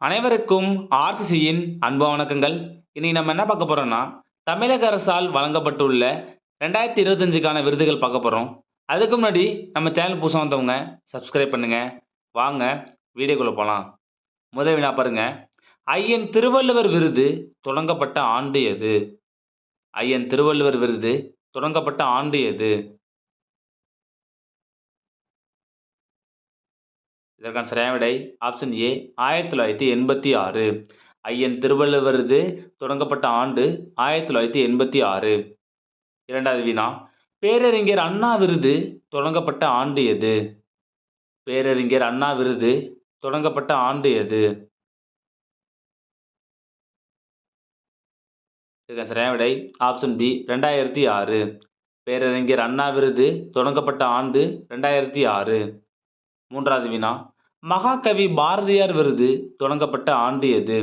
அனைவருக்கும் ஆர்சிசியின் அன்பு வணக்கங்கள். இன்னைக்கு நம்ம என்ன பார்க்க போகிறோம்னா தமிழக அரசால் வழங்கப்பட்டுள்ள ரெண்டாயிரத்தி இருபத்தஞ்சுக்கான விருதுகள் பார்க்க போகிறோம் அதுக்கு முன்னாடி நம்ம சேனல் புதுசாக வந்தவங்க சப்ஸ்கிரைப் பண்ணுங்கள் வாங்க வீடியோக்குள்ளே போகலாம் முதல் வினா பாருங்கள் ஐயன் திருவள்ளுவர் விருது தொடங்கப்பட்ட ஆண்டு எது? ஐயன் திருவள்ளுவர் விருது தொடங்கப்பட்ட ஆண்டு எது? இதற்கான சரியான விடை ஆப்ஷன் ஏ ஆயிரத்தி தொள்ளாயிரத்தி எண்பத்தி ஆறு. ஐயன் திருவள்ளுவர் விருது தொடங்கப்பட்ட ஆண்டு ஆயிரத்தி தொள்ளாயிரத்தி எண்பத்தி ஆறு. இரண்டாவது வினா பேரறிஞர் அண்ணா விருது தொடங்கப்பட்ட ஆண்டு எது? பேரறிஞர் அண்ணா விருது தொடங்கப்பட்ட ஆண்டு எது? இதற்கான சரியான விடை ஆப்ஷன் பி ரெண்டாயிரத்தி ஆறு. பேரறிஞர் அண்ணா விருது தொடங்கப்பட்ட ஆண்டு ரெண்டாயிரத்தி ஆறு. மூன்றாவது வினா. மகாகவி பாரதியார் விருது தொடங்கப்பட்ட ஆண்டு எது?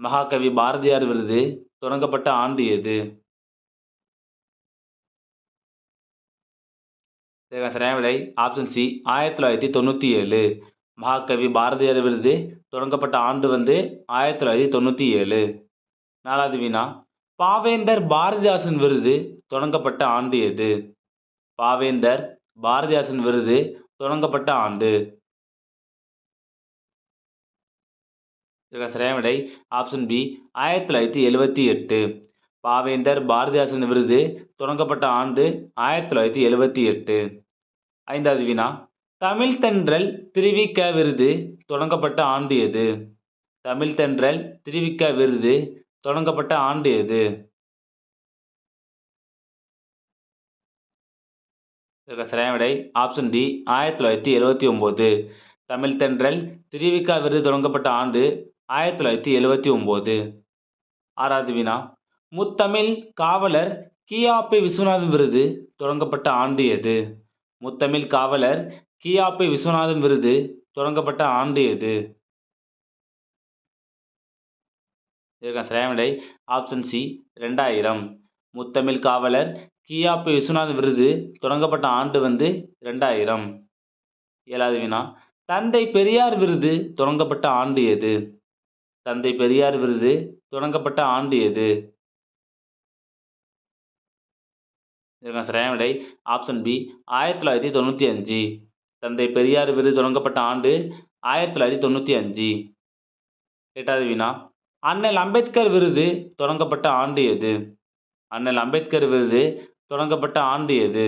மகாகவி பாரதியார் விருது தொடங்கப்பட்ட ஆண்டு எது? சரியான விடை. ஆப்ஷன் சி ஆயிரத்தி தொள்ளாயிரத்தி தொண்ணூற்றி ஏழு. மகாகவி பாரதியார் விருது தொடங்கப்பட்ட ஆண்டு வந்து ஆயிரத்தி தொள்ளாயிரத்தி தொண்ணூற்றி ஏழு. நாலாவது வினா. பாவேந்தர் பாரதிதாசன் விருது தொடங்கப்பட்ட ஆண்டு எது? பாவேந்தர் பாரதிதாசன் விருது தொடங்கப்பட்ட ஆண்டு. சரியான விடை ஆப்ஷன் பி ஆயிரத்தி தொள்ளாயிரத்தி எழுவத்தி எட்டு. பாவேந்தர் பாரதிதாசன் விருது தொடங்கப்பட்ட ஆண்டு ஆயிரத்தி தொள்ளாயிரத்தி எழுவத்தி எட்டு. ஐந்தாவது வினா தமிழ் தென்றல் திருவிக்க விருது தொடங்கப்பட்ட ஆண்டு எது? தமிழ் தென்றல் திருவிக்க விருது தொடங்கப்பட்ட ஆண்டு எது? இதற்கு சரியான விடை ஆப்ஷன் டி ஆயிரத்தி தொள்ளாயிரத்தி எழுபத்தி ஒம்பது தமிழ் தென்றல் திருவிக்கா விருது தொடங்கப்பட்ட ஆண்டு ஆயிரத்தி தொள்ளாயிரத்தி எழுபத்தி ஒம்பது ஆறாவது வினா முத்தமிழ் காவலர் கியாப்பை விஸ்வநாதன் விருது தொடங்கப்பட்ட ஆண்டு எது? முத்தமிழ் காவலர் கியாப்பை விஸ்வநாதன் விருது தொடங்கப்பட்ட ஆண்டு எது? இதற்கான சரியான விடை ஆப்ஷன் சி ரெண்டாயிரம் முத்தமிழ் காவலர் கியாபி விஸ்வநாத விருது தொடங்கப்பட்ட ஆண்டு வந்து ரெண்டாயிரம் ஏழாவது வினா தந்தை பெரியார் விருது தொடங்கப்பட்ட ஆண்டு எது? தந்தை பெரியார் விருது தொடங்கப்பட்ட ஆண்டு எது? சரியான விடை? ஆப்ஷன் பி ஆயிரத்தி தொள்ளாயிரத்தி தொண்ணூற்றி அஞ்சு. தந்தை பெரியார் விருது தொடங்கப்பட்ட ஆண்டு ஆயிரத்தி தொள்ளாயிரத்தி தொண்ணூற்றி அஞ்சு. எட்டாவது வினா அண்ணல் அம்பேத்கர் விருது தொடங்கப்பட்ட ஆண்டு எது? அண்ணல் அம்பேத்கர் விருது தொடங்கப்பட்ட ஆண்டு எது?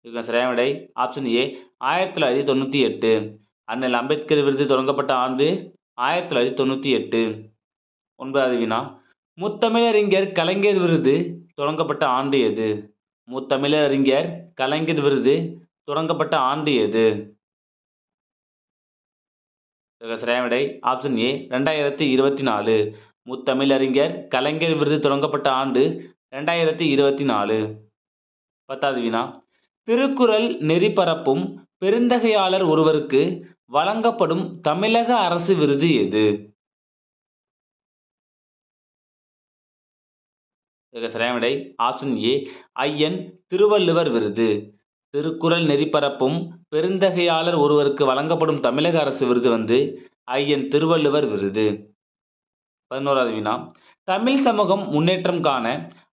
இதுக்கு சரியான விடை. ஆப்ஷன் ஏ ஆயிரத்தி தொள்ளாயிரத்தி தொண்ணூற்றி எட்டு. அண்ணல் அம்பேத்கர் விருது தொடங்கப்பட்ட ஆண்டு ஆயிரத்தி தொள்ளாயிரத்தி தொண்ணூற்றி எட்டு. ஒன்பதாவது வினா. முத்தமிழறிஞர் கலைஞர் விருது தொடங்கப்பட்ட ஆண்டு எது? முத்தமிழறிஞர் கலைஞர் விருது தொடங்கப்பட்ட ஆண்டு எது? சரியான விடை. ஆப்ஷன் ஏ ரெண்டாயிரத்தி இருபத்தி நாலு. முத்தமிழறிஞர் கலைஞர் விருது தொடங்கப்பட்ட ஆண்டு ரெண்டாயிரத்தி இருபத்தி நாலு. பத்தாவது வினா. திருக்குறள் நெறிபரப்பும் பெருந்தகையாளர் ஒருவருக்கு வழங்கப்படும் தமிழக அரசு விருது எது? இதுக்கு சரியான விடை. Option A. ஐயன் திருவள்ளுவர் விருது. திருக்குறள் நெறிபரப்பும் பெருந்தகையாளர் ஒருவருக்கு வழங்கப்படும் தமிழக அரசு விருது வந்து ஐயன் திருவள்ளுவர் விருது. பதினோராவது வினா தமிழ் சமூகம் முன்னேற்றம் காண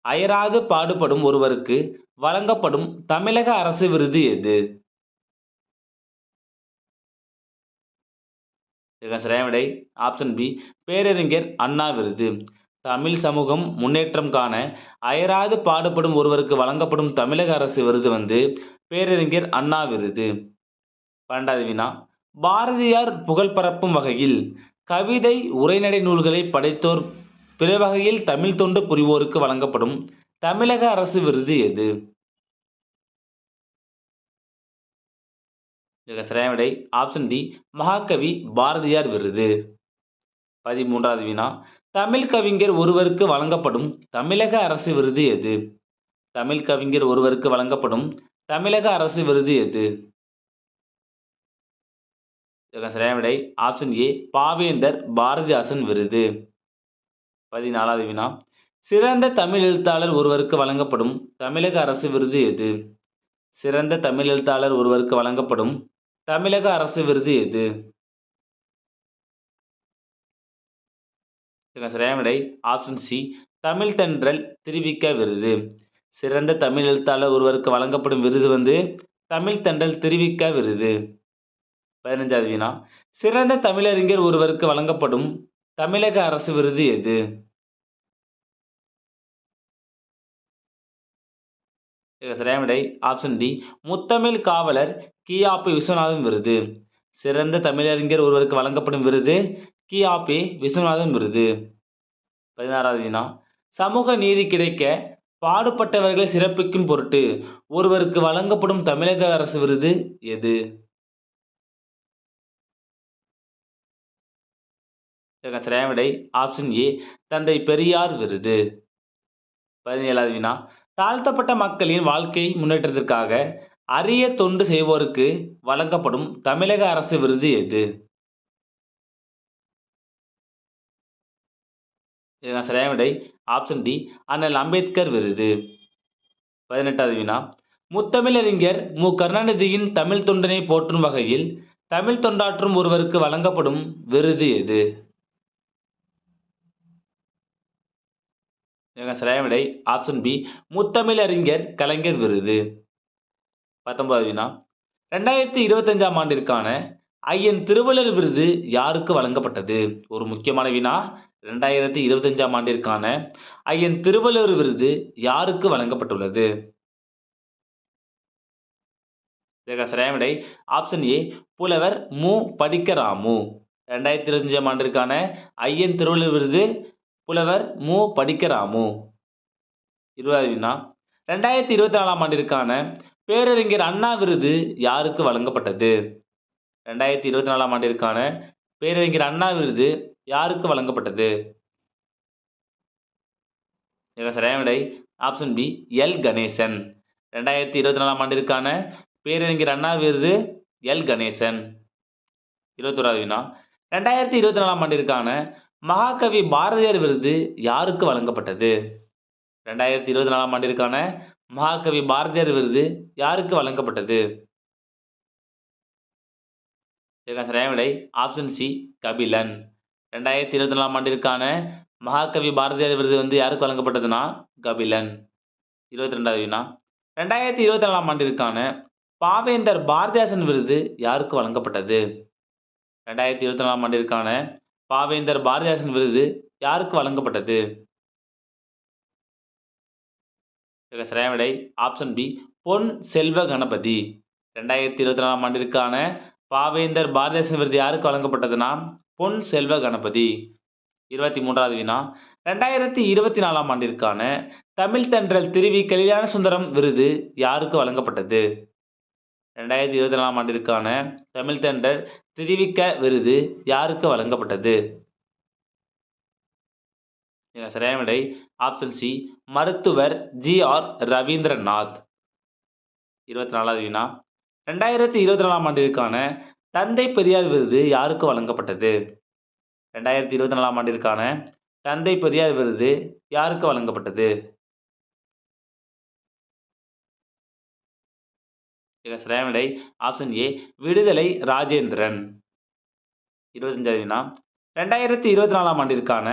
அயராது பாடுபடும் ஒருவருக்கு வழங்கப்படும் தமிழக அரசு விருது எது? விடை. ஆப்ஷன் பி பேரறிஞர் அண்ணா விருது. தமிழ் சமூகம் முன்னேற்றம் காண அயராது பாடுபடும் ஒருவருக்கு வழங்கப்படும் தமிழக அரசு விருது வந்து பேரறிஞர் அண்ணா விருது. பன்னெண்டாவது வினா பாரதியார் புகழ் பரப்பும் வகையில் கவிதை உரைநடை நூல்களை படைத்தோர் பிற வகையில் தமிழ் தொண்டு புரிவோருக்கு வழங்கப்படும் தமிழக அரசு விருது எது? இதற்கு சரியான விடை ஆப்ஷன் டி மகாகவி பாரதியார் விருது. பதிமூன்றாவது வினா தமிழ் கவிஞர் ஒருவருக்கு வழங்கப்படும் தமிழக அரசு விருது எது? தமிழ் கவிஞர் ஒருவருக்கு வழங்கப்படும் தமிழக அரசு விருது எது? சரியான விடை ஆப்ஷன் ஏ பாவேந்தர் பாரதிதாசன் விருது. பதினாலாவது வினா. சிறந்த தமிழ் எழுத்தாளர் ஒருவருக்கு வழங்கப்படும் தமிழக அரசு விருது எது? சிறந்த தமிழ் எழுத்தாளர் ஒருவருக்கு வழங்கப்படும் தமிழக அரசு விருது எது? இதுக்கான சரியான விடை ஆப்ஷன் சி தமிழ் தென்றல் திருவிக்க விருது. சிறந்த தமிழ் எழுத்தாளர் ஒருவருக்கு வழங்கப்படும் விருது வந்து தமிழ் தென்றல் திருவிக்க விருது. பதினஞ்சாவது வினா சிறந்த தமிழறிஞர் ஒருவருக்கு வழங்கப்படும் தமிழக அரசு விருது எது? இதுக்கு ஆப்ஷன் டி முத்தமிழ் காவலர் கியாபி விஸ்வநாதன் விருது. சிறந்த தமிழறிஞர் ஒருவருக்கு வழங்கப்படும் விருது கியாபி விஸ்வநாதன் விருது. பதினாறாவது வினா சமூக நீதி கிடைக்க பாடுபட்டவர்களை சிறப்பிக்கும் பொருட்டு ஒருவருக்கு வழங்கப்படும் தமிழக அரசு விருது எது? சரியான விடை ஆப்ஷன் ஏ தந்தை பெரியார் விருது. பதினேழாவது வினா. தாழ்த்தப்பட்ட மக்களின் வாழ்க்கை முன்னேற்றத்திற்காக அரிய தொண்டு செய்வோருக்கு வழங்கப்படும் தமிழக அரசு விருது எது? இதுக்கான சரியான விடை ஆப்ஷன் டி அண்ணல் அம்பேத்கர் விருது. பதினெட்டாவது வினா. முத்தமிழறிஞர் மு. கருணாநிதியின் தமிழ் தொண்டனை போற்றும் வகையில் தமிழ் தொண்டாற்றும் ஒருவருக்கு வழங்கப்படும் விருது எது? சரியான விடை. ஆப்ஷன் பி முத்தமிழறிஞர் கலைஞர் விருது. பத்தொன்பது வினா. ரெண்டாயிரத்தி இருபத்தஞ்சாம் ஆண்டிற்கான ஐயன் திருவள்ளுவர் விருது யாருக்கு வழங்கப்பட்டது? ஒரு முக்கியமான வினா ரெண்டாயிரத்தி இருபத்தஞ்சாம் ஆண்டிற்கான ஐயன் திருவள்ளுவர் விருது யாருக்கு வழங்கப்பட்டுள்ளது? சரியான விடை. ஆப்ஷன் ஏ புலவர் மு. படிக்கராமு. ரெண்டாயிரத்தி இருபத்தஞ்சாம் ஆண்டிற்கான ஐயன் திருவள்ளுவர் விருது புலவர் மு. படிக்கராமு. இருபதாவது வினா ரெண்டாயிரத்தி இருபத்தி நாலாம் ஆண்டிற்கான பேரறிஞர் அண்ணா விருது யாருக்கு வழங்கப்பட்டது? ரெண்டாயிரத்தி இருபத்தி நாலாம் ஆண்டிற்கான பேரறிஞர் அண்ணா விருது யாருக்கு வழங்கப்பட்டது? சரியான விடை? Option B L. கணேசன். ரெண்டாயிரத்தி இருபத்தி நாலாம் ஆண்டிற்கான பேரறிஞர் அண்ணா விருது எல். கணேசன். இருபத்தோராவது வினா ரெண்டாயிரத்தி இருபத்தி நாலாம் ஆண்டிற்கான மகாகவி பாரதியார் விருது யாருக்கு வழங்கப்பட்டது? ரெண்டாயிரத்தி இருபத்தி நாலாம் ஆண்டிற்கான மகாகவி பாரதியார் விருது யாருக்கு வழங்கப்பட்டது? இதுக்கான சரியான விடை. Option C Kabilan. ரெண்டாயிரத்தி இருபத்தி நாலாம் ஆண்டிற்கான மகாகவி பாரதியார் விருது வந்து யாருக்கு வழங்கப்பட்டதுன்னா கபிலன். இருபத்தி ரெண்டாவது வினா. ரெண்டாயிரத்தி இருபத்தி நாலாம் ஆண்டிற்கான பாவேந்தர் பாரதியாசன் விருது யாருக்கு வழங்கப்பட்டது? ரெண்டாயிரத்தி இருபத்தி நாலாம் ஆண்டிற்கான பாவேந்தர் பாரதிதாசன் விருது யாருக்கு வழங்கப்பட்டது? சரியான விடை ஆப்ஷன் பி பொன் செல்வ கணபதி. ரெண்டாயிரத்தி இருபத்தி நாலாம் ஆண்டிற்கான பாவேந்தர் பாரதிதாசன் விருது யாருக்கு வழங்கப்பட்டதுன்னா பொன் செல்வ கணபதி. இருபத்தி மூன்றாவது வினா. ரெண்டாயிரத்தி இருபத்தி நாலாம் ஆண்டிற்கான தமிழ் தென்றல் திருவி கல்யாண சுந்தரம் விருது யாருக்கு வழங்கப்பட்டது? ரெண்டாயிரத்தி இருபத்தி நாலாம் ஆண்டிற்கான தமிழ் தென்றல் திருவிக்க விருது யாருக்கு வழங்கப்பட்டது? இதுக்கு சரியான விடை ஆப்ஷன் சி மருத்துவர் ஜி ஆர் ரவீந்திரநாத். இருபத்தி நாலாவது வினா. ரெண்டாயிரத்தி இருபத்தி நாலாம் ஆண்டிற்கான தந்தை பெரியார் விருது யாருக்கு வழங்கப்பட்டது? ரெண்டாயிரத்தி இருபத்தி நாலாம் ஆண்டிற்கான தந்தை பெரியார் விருது யாருக்கு வழங்கப்பட்டது? இதுக்கு சரியான ஆப்ஷன் ஏ விடுதலை ராஜேந்திரன். இருபத்தஞ்சாவது வினா ரெண்டாயிரத்தி இருபத்தி நாலாம் ஆண்டிற்கான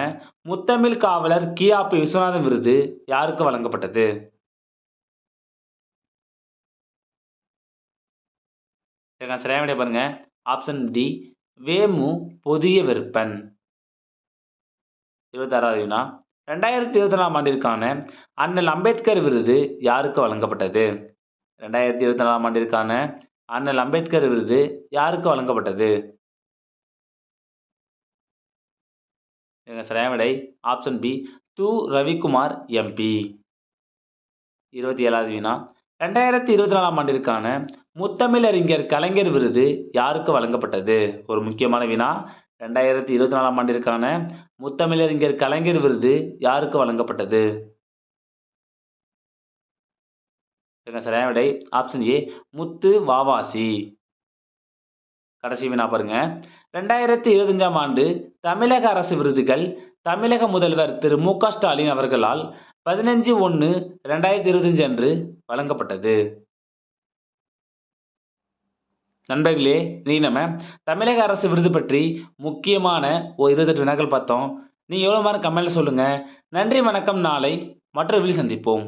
முத்தமிழ் காவலர் கியாபி விஸ்வநாதன் விருது யாருக்கு வழங்கப்பட்டது? இதுக்கான சரியான பாருங்க. ஆப்ஷன் டி வேமு புதிய விற்பன். இருபத்தாறாவது வினா ரெண்டாயிரத்தி இருபத்தி நாலாம் ஆண்டிற்கான அண்ணல் அம்பேத்கர் விருது யாருக்கு வழங்கப்பட்டது? ரெண்டாயிரத்தி இருபத்தி நாலாம் ஆண்டிற்கான அண்ணல் அம்பேத்கர் விருது யாருக்கு வழங்கப்பட்டது? இதுக்கு சரியான விடை ஆப்ஷன் பி து ரவிக்குமார் எம்பி இருபத்தி ஏழாவது வினா ரெண்டாயிரத்தி இருபத்தி நாலாம் ஆண்டிற்கான முத்தமிழறிஞர் கலைஞர் விருது யாருக்கு வழங்கப்பட்டது? ஒரு முக்கியமான வினா ரெண்டாயிரத்தி இருபத்தி நாலாம் ஆண்டிற்கான முத்தமிழறிஞர் கலைஞர் விருது யாருக்கு வழங்கப்பட்டது? சரியான விடை. Option A Muthu Vavasi. கடைசி வினா பாருங்க. ரெண்டாயிரத்தி இருபத்தஞ்சாம் ஆண்டு தமிழக அரசு விருதுகள் தமிழக முதல்வர் திரு மு க ஸ்டாலின் அவர்களால் பதினஞ்சு ஒன்று ரெண்டாயிரத்தி இருபத்தஞ்சு அன்று வழங்கப்பட்டது. நண்பர்களே நீ நம்ம தமிழக அரசு விருது பற்றி முக்கியமான ஒரு இருபத்தெட்டு வினாக்கள் பார்த்தோம். நீங்கள் எவ்வளோ மாதிரி கமெண்ட்டில் சொல்லுங்கள் நன்றி வணக்கம். நாளை மற்றொரு சந்திப்போம்.